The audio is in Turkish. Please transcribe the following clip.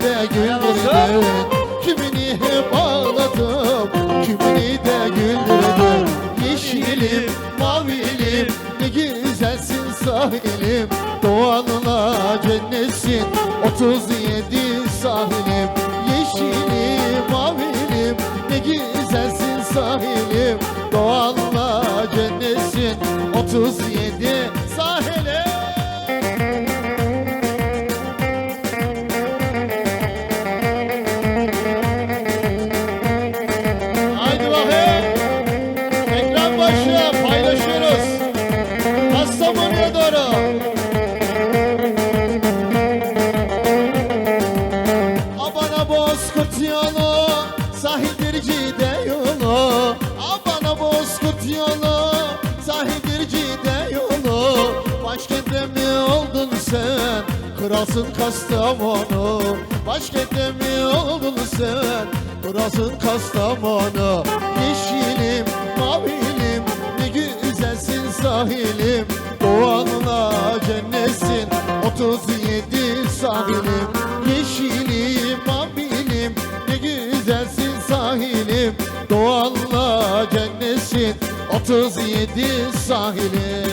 de güldürdün Kimini bağladım Kimini de güldürdün Yeşilim, mavilim Ne güzelsin sahilim. Doğanla cennetsin 37 sahilim. Yeşilim, mavilim Ne güzelsin sahilim. Doğanla cennetsin 37 sen? Kralsın Kastamonu. Başkentte mi oldun sen? Kralsın Kastamonu. Yeşilim, mavilim, ne güzelsin sahilim. Doğanla cennetsin, 37 sahilim. Yeşilim, mavilim, ne güzelsin sahilim. Doğanla cennetsin, 37 sahilim.